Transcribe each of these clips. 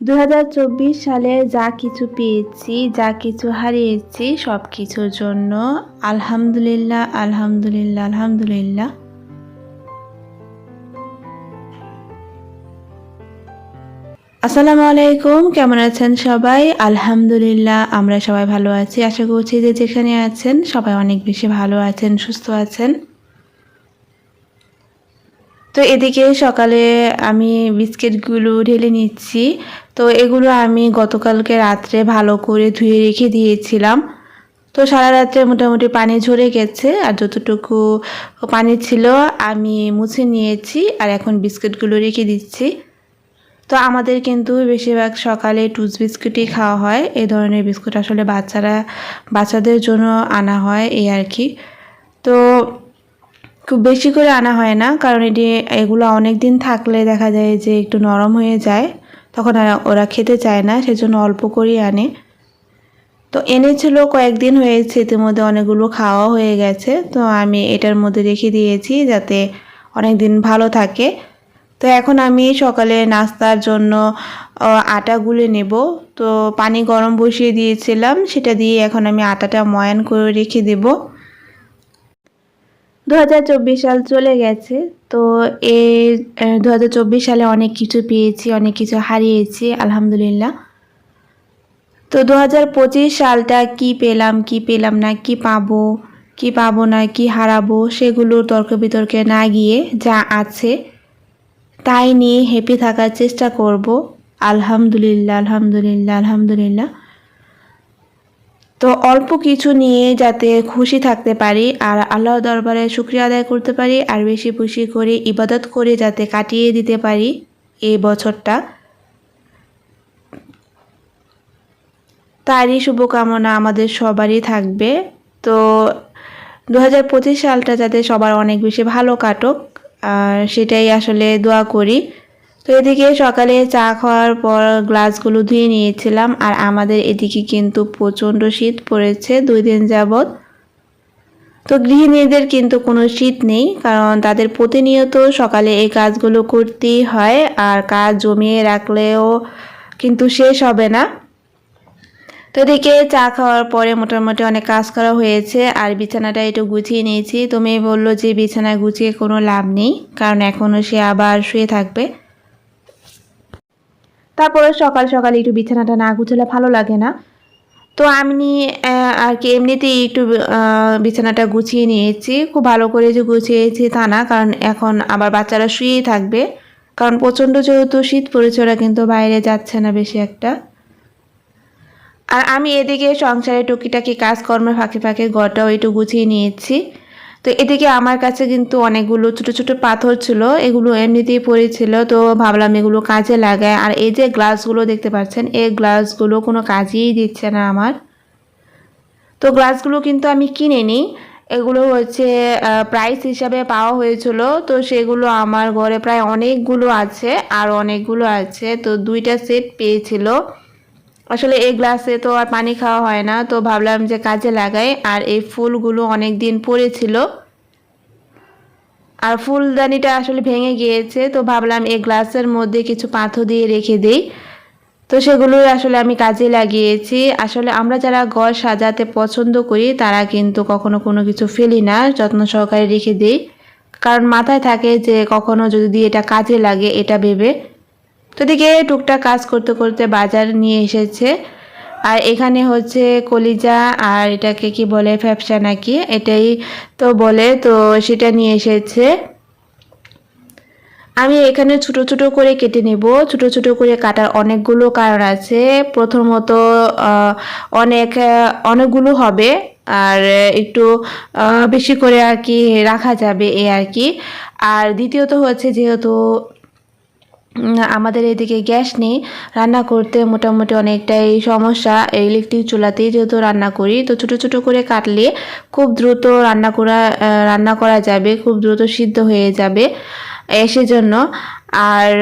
দু হাজার চব্বিশ সালে যা কিছু পেয়েছি, যা কিছু হারিয়েছি সব কিছুর জন্য আলহামদুলিল্লাহ আলহামদুলিল্লাহ আলহামদুলিল্লাহ। আসসালামু আলাইকুম, কেমন আছেন সবাই? আলহামদুলিল্লাহ, আমরা সবাই ভালো আছি। আশা করছি যে যেখানে আছেন, সবাই অনেক বেশি ভালো আছেন, সুস্থ আছেন। তো এদিকে সকালে আমি বিস্কিটগুলো ঢেলে নিচ্ছি। তো এগুলো আমি গতকালকে রাত্রে ভালো করে ধুয়ে রেখে দিয়েছিলাম। তো সারা রাত্রে মোটামুটি পানি ঝরে গেছে আর যতটুকু পানি ছিল আমি মুছে নিয়েছি আর এখন বিস্কিটগুলো রেখে দিচ্ছি। তো আমাদের কিন্তু বেশিরভাগ সকালে টুস বিস্কুটই খাওয়া হয়। এই ধরনের বিস্কুট আসলে বাচ্চারা, বাচ্চাদের জন্য আনা হয় এই আর কি। তো খুব বেশি করে আনা হয় না, কারণ এটি, এগুলো অনেক দিন থাকলে দেখা যায় যে একটু নরম হয়ে যায়। তখন ওরা খেতে চায় না, সেজন্য অল্প করেই আনে। তো এনেছিল, কয়েকদিন হয়েছে, ইতিমধ্যে অনেকগুলো খাওয়া হয়ে গেছে। তো আমি এটার মধ্যে রেখে দিয়েছি যাতে অনেক দিন ভালো থাকে। তো এখন আমি সকালে নাস্তার জন্য আটা গুলে নেব। তো পানি গরম বসিয়ে দিয়েছিলাম, সেটা দিয়ে এখন আমি আটাটা ময়ান করে রেখে দেবো। দু হাজার চব্বিশ সাল চলে গেছে। তো এ, দু হাজার চব্বিশ সালে অনেক কিছু পেয়েছি, অনেক কিছু হারিয়েছি, আলহামদুলিল্লাহ। তো দু হাজার পঁচিশ সালটা কি পেলাম কি পেলাম না, কি পাবো কি পাবো না, কি হারাবো সেগুলো তর্ক বিতর্কে না গিয়ে যা আছে, তাই নিয়ে হ্যাপি থাকার চেষ্টা করব। আলহামদুলিল্লাহ আলহামদুলিল্লাহ আলহামদুলিল্লাহ। তো অল্প কিছু নিয়ে যাতে খুশি থাকতে পারি আর আল্লাহ দরবারে শুক্রিয়া আদায় করতে পারি আর বেশি খুশি করে ইবাদত করে যাতে কাটিয়ে দিতে পারি এই বছরটা। তারই শুভকামনা আমাদের সবারই থাকবে। তো দুহাজার পঁচিশ সালটা যাতে সবার অনেক বেশি ভালো কাটুক সেটাই আসলে দোয়া করি। তো এদিকে সকালে চা খাওয়ার পর গ্লাসগুলো ধুয়ে নিয়েছিলাম, আর আমাদের এদিকে কিন্তু প্রচণ্ড শীত পড়েছে দুই দিন যাবৎ। তো গৃহিণীদের কিন্তু কোনো শীত নেই, কারণ তাদের প্রতিনিয়ত সকালে এই কাজগুলো করতেই হয়, আর কাজ জমিয়ে রাখলেও কিন্তু শেষ হবে না। তো এদিকে চা খাওয়ার পরে মোটামুটি অনেক কাজ করা হয়েছে, আর বিছানাটা একটু গুছিয়ে নিয়েছি। তো মেয়ে বলল যে বিছানা গুছিয়ে কোনো লাভ নেই, কারণ এখনও সে আবার শুয়ে থাকবে। তারপরে সকাল সকাল একটু বিছানাটা না গুছালে ভালো লাগে না। তো আমি আর কি এমনিতেই একটু বিছানাটা গুছিয়ে নিয়েছি। খুব ভালো করে যে গুছিয়েছি তা না, কারণ এখন আবার বাচ্চারা শুয়েই থাকবে। কারণ প্রচণ্ড যেহেতু শীত পড়েছে, ওরা কিন্তু বাইরে যাচ্ছে না বেশি একটা। আর আমি এদিকে সংসারে টুকিটাকি কাজকর্মে ফাঁকে ফাঁকে ঘরটাও একটু গুছিয়ে নিয়েছি। তো এদিকে আমার কাছে কিন্তু অনেকগুলো ছোট ছোট পাথর ছিল, এগুলো এমনিতেই পড়েছিল তো ভাবলাম এগুলো কাজে লাগায় আর এই যে গ্লাসগুলো দেখতে পাচ্ছেন, এই গ্লাসগুলো কোনো কাজেই দিচ্ছে না আমার। তো গ্লাসগুলো কিন্তু আমি কিনে নিই এগুলো হচ্ছে প্রাইস হিসাবে পাওয়া হয়েছিল, তো সেগুলো আমার ঘরে প্রায় অনেকগুলো আছে, আর অনেকগুলো আছে, তো দুইটা সেট পেয়েছিল। আসলে এই গ্লাসে তো আর পানি খাওয়া হয় না, তো ভাবলাম যে কাজে লাগাই। আর এই ফুলগুলো অনেক দিন পড়েছিল। আর ফুলদানিটা আসলে ভেঙে গিয়েছে, তো ভাবলাম এই গ্লাসের মধ্যে কিছু পাথর দিয়ে রেখে দিই। তো সেগুলোই আসলে আমি কাজে লাগিয়েছি। আসলে আমরা যারা ঘর সাজাতে পছন্দ করি, তারা কিন্তু কখনো কোনো কিছু ফেলি না, যত্ন সহকারে রেখে দিই। কারণ মাথায় থাকে যে কখনো যদি এটা কাজে লাগে, এটা ভেবে তো দিকে টুকটাক কাজ করতে করতে বাজার নিয়ে এসেছে। আর এখানে হচ্ছে কলিজা আর এটাকে কি বলে, ফ্যাপসা নাকি? এটাই তো বলে, তো সেটা নিয়ে এসেছে। আমি এখানে ছোট ছোট করে কেটে নেব। ছোট ছোট করে কাটার অনেকগুলো কারণ আছে। প্রথমত অনেক অনেকগুলো হবে। আর একটু বেশি করে আর কি রাখা যাবে এ আর কি। আর দ্বিতীয়ত হচ্ছে যেহেতু আমাদের এদিকে গ্যাস নেই, রান্না করতে মোটামুটি অনেকটাই সমস্যা। ইলেকট্রিক চুলাতেই যেহেতু রান্না করি, তো ছোটো ছোটো করে কাটলে খুব দ্রুত রান্না করা রান্না করা যাবে, খুব দ্রুত সিদ্ধ হয়ে যাবে এসে জন্য আর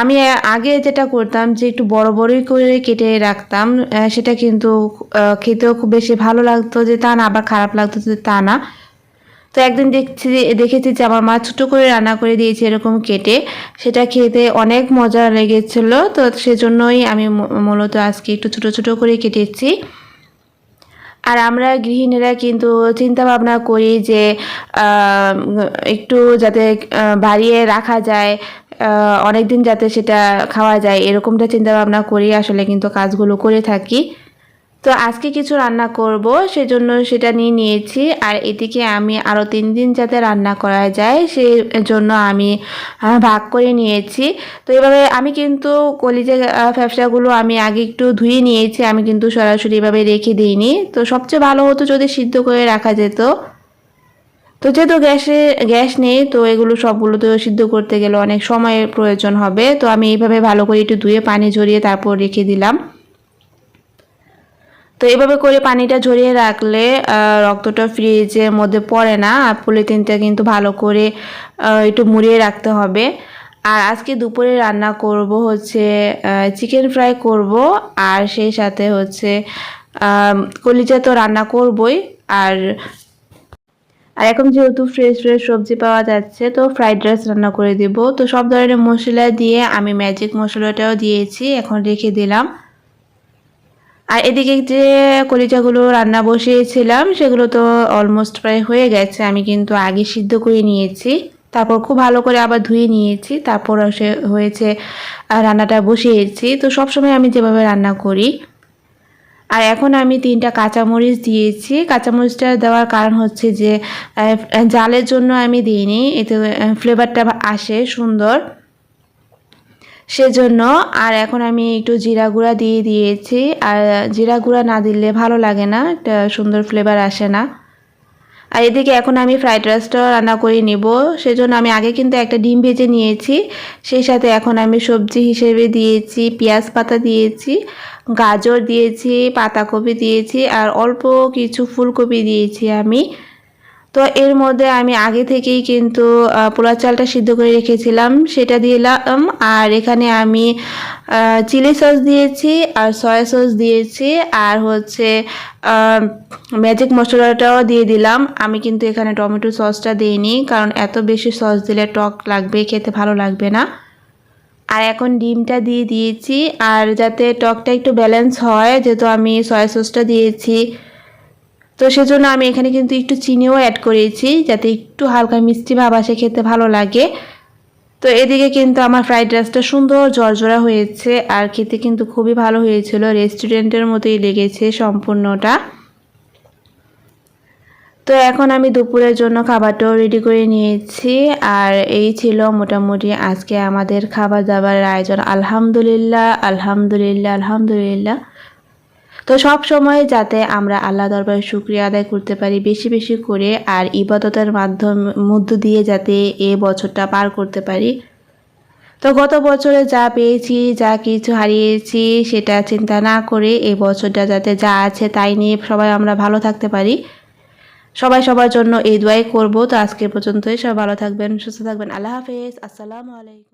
আমি আগে যেটা করতাম যে একটু বড় বড়ই করে কেটে রাখতাম সেটা কিন্তু খেতেও খুব বেশি ভালো লাগতো যে তা না, আবার খারাপ লাগতো যে তা না। তো একদিন দেখছি, দেখেছি যে আমার মা ছোটো করে রান্না করে দিয়েছে এরকম কেটে। সেটা খেতে অনেক মজা লেগেছিলো, তো সেজন্যই আমি মূলত আজকে একটু ছোটো ছোটো করে কেটেছি। আর আমরা গৃহিণীরা কিন্তু চিন্তা ভাবনা করি যে একটু যাতে বাড়িয়ে রাখা যায় অনেক দিন যাতে সেটা খাওয়া যায়, এরকমটা চিন্তা ভাবনা করি। আসলে কিন্তু কাজগুলো করে থাকি। তো আজকে কিছু রান্না করব, সেজন্য সেটা নিয়ে নিয়েছি। আর এদিকে আমি আরও তিন দিন যাতে রান্না করা যায় সেই জন্য আমি ভাগ করে নিয়েছি। তো এভাবে আমি কিন্তু কলিজা ফ্যাপসাগুলো আমি আগে একটু ধুয়ে নিয়েছি, আমি কিন্তু সরাসরি এভাবে রেখে দিইনি। তো সবচেয়ে ভালো হতো যদি সিদ্ধ করে রাখা যেত। তো যেহেতু গ্যাসে, গ্যাস নেই, তো এগুলো সবগুলো তো সিদ্ধ করতে গেলে অনেক সময়ের প্রয়োজন হবে। তো আমি এইভাবে ভালো করে একটু ধুয়ে পানি ঝরিয়ে তারপর রেখে দিলাম। তো এভাবে করে পানিটা ঝরিয়ে রাখলে রক্তটা ফ্রিজের মধ্যে পড়ে না, আর পলিথিনটা কিন্তু ভালো করে একটু মুড়িয়ে রাখতে হবে। আর আজকে দুপুরে রান্না করব হচ্ছে চিকেন ফ্রাই করব, আর সেই সাথে হচ্ছে কলিজা তো রান্না করবই, আর আর এখন যেহেতু ফ্রেশ ফ্রেশ সবজি পাওয়া যাচ্ছে, তো ফ্রাইড রাইস রান্না করে দেব। তো সব ধরনের মশলা দিয়ে আমি ম্যাজিক মশলাটাও দিয়েছি, এখন রেখে দিলাম। আর এদিকে যে কলিজাগুলো রান্না বসিয়েছিলাম, সেগুলো তো অলমোস্ট প্রায় হয়ে গেছে। আমি কিন্তু আগে সিদ্ধ করে নিয়েছি। তারপর খুব ভালো করে আবার ধুয়ে নিয়েছি। তারপর সে হয়েছে রান্নাটা বসিয়েছি। তো সবসময় আমি যেভাবে রান্না করি। আর এখন আমি তিনটা কাঁচামরিচ দিয়েছি। কাঁচামরিচটা দেওয়ার কারণ হচ্ছে যে জালের জন্য আমি দিইনি। এতে ফ্লেভারটা আসে সুন্দর। সেজন্য আর এখন আমি একটু জিরা গুঁড়া দিয়ে দিয়েছি। আর জিরা গুঁড়া না দিলে ভালো লাগে না, একটা সুন্দর ফ্লেভার আসে না। আর এদিকে এখন আমি ফ্রাইড রাইসটা রান্না করে নিব। সেজন্য আমি আগে কিন্তু একটা ডিম ভেজে নিয়েছি। সেই সাথে এখন আমি সবজি হিসেবে দিয়েছি, পেঁয়াজ পাতা দিয়েছি, গাজর দিয়েছি, পাতাকপি দিয়েছি, আর অল্প কিছু ফুলকপি দিয়েছি আমি। তো এর মধ্যে আমি আগে থেকেই কিন্তু পোলার চালটা সিদ্ধ করে রেখেছিলাম, সেটা দিলাম। আর এখানে আমি চিলি সস দিয়েছি আর সয়া সস দিয়েছি। আর হচ্ছে ম্যাজিক মশলাটাও দিয়ে দিলাম। আমি কিন্তু এখানে টমেটো সসটা দিইনি, কারণ এত বেশি সস দিলে টক লাগবে, খেতে ভালো লাগবে না। আর এখন ডিমটা দিয়ে দিয়েছি, আর যাতে টকটা একটু ব্যালেন্স হয়, যেহেতু আমি সয়া সসটা দিয়েছি। তো সেজন্য আমি এখানে কিন্তু একটু চিনিও অ্যাড করেছি, যাতে একটু হালকা মিষ্টি ভাব আসে, খেতে ভালো লাগে। তো এদিকে কিন্তু আমার ফ্রাইড রাইসটা সুন্দর জর্জরা হয়েছে, আর খেতে কিন্তু খুবই ভালো হয়েছিল রেস্টুরেন্টের মতোই লেগেছে সম্পূর্ণটা। তো এখন আমি দুপুরের জন্য খাবারটাও রেডি করে নিয়েছি, আর এই ছিল মোটামুটি আজকে আমাদের খাবার দাবারের আয়োজন। আলহামদুলিল্লাহ আলহামদুলিল্লাহ আলহামদুলিল্লাহ। তো সব সময় যাতে আমরা আল্লাহ দরবারে শুক্রিয়া আদায় করতে পারি বেশি বেশি করে আর ইবাদতের মাধ্যম, মধ্য দিয়ে যাতে এ বছরটা পার করতে পারি। তো গত বছরে যা পেয়েছি, যা কিছু হারিয়েছি সেটা চিন্তা না করে এ বছরটা যাতে যা আছে তাই নিয়ে সবাই আমরা ভালো থাকতে পারি। সবাই সবার জন্য এই দোয়াই করব। তো আজকে পর্যন্তই সবাই ভালো থাকবেন, সুস্থ থাকবেন। আল্লাহ হাফেজ। আসসালামু আলাইকুম।